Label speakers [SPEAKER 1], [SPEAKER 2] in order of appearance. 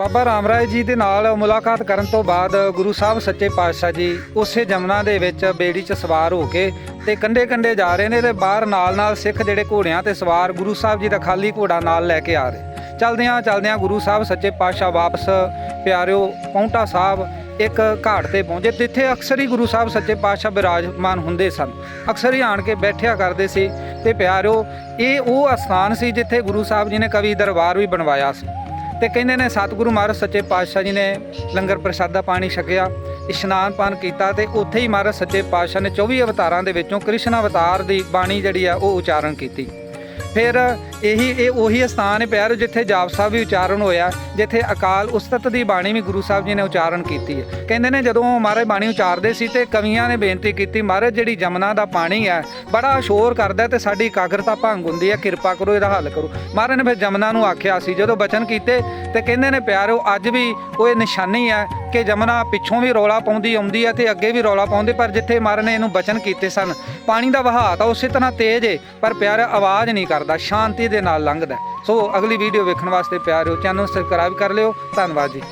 [SPEAKER 1] ਬਾਬਾ ਰਾਮਰਾਏ ਜੀ ਦੇ ਨਾਲ ਮੁਲਾਕਾਤ ਕਰਨ ਤੋਂ ਬਾਅਦ ਗੁਰੂ ਸਾਹਿਬ ਸੱਚੇ ਪਾਤਸ਼ਾਹ ਜੀ ਉਸੇ ਜਮਨਾ ਦੇ ਵਿੱਚ ਬੇੜੀ 'ਚ ਸਵਾਰ ਹੋ ਕੇ ਤੇ ਕੰਡੇ ਕੰਡੇ ਜਾ ਰਹੇ ਨੇ ਤੇ ਬਾਹਰ ਨਾਲ ਨਾਲ ਸਿੱਖ ਜਿਹੜੇ ਘੋੜਿਆਂ ਤੇ ਸਵਾਰ ਗੁਰੂ ਸਾਹਿਬ ਜੀ ਦਾ ਖਾਲੀ ਘੋੜਾ ਨਾਲ ਲੈ ਕੇ ਆ ਰਹੇ। ਚਲਦਿਆਂ ਚਲਦਿਆਂ ਗੁਰੂ ਸਾਹਿਬ ਸੱਚੇ ਪਾਤਸ਼ਾਹ ਵਾਪਸ ਪਿਆਰਿਓ ਪੌਂਟਾ ਸਾਹਿਬ ਇੱਕ ਘਾਟ ਤੇ ਪਹੁੰਚੇ, ਜਿੱਥੇ ਅਕਸਰ ਹੀ ਗੁਰੂ ਸਾਹਿਬ ਸੱਚੇ ਪਾਤਸ਼ਾਹ ਬਿਰਾਜਮਾਨ ਹੁੰਦੇ ਸਨ। ਅਕਸਰ ਹੀ ਆਣ ਕੇ ਬੈਠਿਆ ਕਰਦੇ ਸੀ ਤੇ ਪਿਆਰਿਓ, ਇਹ ਉਹ ਅਸਥਾਨ ਸੀ ਜਿੱਥੇ ਗੁਰੂ ਸਾਹਿਬ ਜੀ ਨੇ ਕਵੀ ਦਰਬਾਰ ਵੀ ਬਣਵਾਇਆ ਸੀ। ਤੇ ਕਹਿੰਦੇ ਨੇ, ਸਤਿਗੁਰੂ ਮਹਾਰਾਜ, ਸੱਚੇ ਪਾਤਸ਼ਾਹ ਜੀ ਨੇ ਲੰਗਰ ਪ੍ਰਸ਼ਾਦਾ ਪਾਣੀ ਛਕਿਆ, ਇਸ਼ਨਾਨ ਪਾਨ ਕੀਤਾ ਤੇ ਉੱਥੇ ਹੀ ਮਹਾਰਾਜ ਸੱਚੇ ਪਾਤਸ਼ਾਹ ਨੇ 24 ਅਵਤਾਰਾਂ ਦੇ ਵਿੱਚੋਂ ਕ੍ਰਿਸ਼ਨ ਅਵਤਾਰ ਦੀ ਬਾਣੀ ਜਿਹੜੀ ਆ, ਉਹ ਉਚਾਰਨ ਕੀਤੀ। ਫਿਰ ਇਹੀ ਇਹ ਉਹੀ ਸਥਾਨ ਹੈ ਪਿਆਰ ਜਿੱਥੇ ਜਾਪ ਸਾਹਿਬ ਵੀ ਉਚਾਰਨ ਹੋਇਆ, ਜਿੱਥੇ ਅਕਾਲ ਉਸਤਤ ਦੀ ਬਾਣੀ ਵੀ ਗੁਰੂ ਸਾਹਿਬ ਜੀ ਨੇ ਉਚਾਰਨ ਕੀਤੀ ਹੈ। ਕਹਿੰਦੇ ਨੇ ਜਦੋਂ ਮਹਾਰਾਜ ਬਾਣੀ ਉਚਾਰਦੇ ਸੀ ਤੇ ਕਵੀਆਂ ਨੇ ਬੇਨਤੀ ਕੀਤੀ, ਮਹਾਰਾਜ, ਜਿਹੜੀ ਜਮਨਾ ਦਾ ਪਾਣੀ ਹੈ, ਬੜਾ ਸ਼ੋਰ ਕਰਦਾ ਤੇ ਸਾਡੀ ਇਕਾਗਰਤਾ ਭੰਗ ਹੁੰਦੀ ਹੈ, ਕਿਰਪਾ ਕਰੋ, ਇਹਦਾ ਹੱਲ ਕਰੋ। ਮਹਾਰਾਜ ਨੇ ਫਿਰ ਜਮਨਾ ਨੂੰ ਆਖਿਆ ਸੀ, ਜਦੋਂ ਬਚਨ ਕੀਤੇ ਤੇ ਕਹਿੰਦੇ ਨੇ, ਪਿਆਰੋ, ਅੱਜ ਵੀ ਉਹ ਇਹ ਨਿਸ਼ਾਨੀ ਹੈ ਕਿ ਜਮਨਾ ਪਿੱਛੋਂ ਵੀ ਰੌਲਾ ਪਾਉਂਦੀ, ਆਉਂਦੀ ਹੈ ਤੇ ਅੱਗੇ ਵੀ ਰੌਲਾ ਪਾਉਂਦੇ, ਪਰ ਜਿੱਥੇ ਮਹਾਰਾਜ ਨੇ ਇਹਨੂੰ ਬਚਨ ਕੀਤੇ ਸਨ, ਪਾਣੀ ਦਾ ਵਹਾਅ ਤਾਂ ਉਸੇ ਤਰ੍ਹਾਂ ਤੇਜ਼ ਹੈ ਪਰ ਪਿਆਰਾ ਆਵਾਜ਼ ਨਹੀਂ ਕਰਦਾ, ਸ਼ਾਂਤੀ ਦੇ ਨਾਲ ਲੰਘਦਾ ਸੋ ਅਗਲੀ ਵੀਡੀਓ ਵੇਖਣ ਵਾਸਤੇ ਪਿਆਰਿਓ ਚੈਨਲ ਸਬਸਕ੍ਰਾਈਬ ਕਰ ਲਿਓ। ਧੰਨਵਾਦ ਜੀ।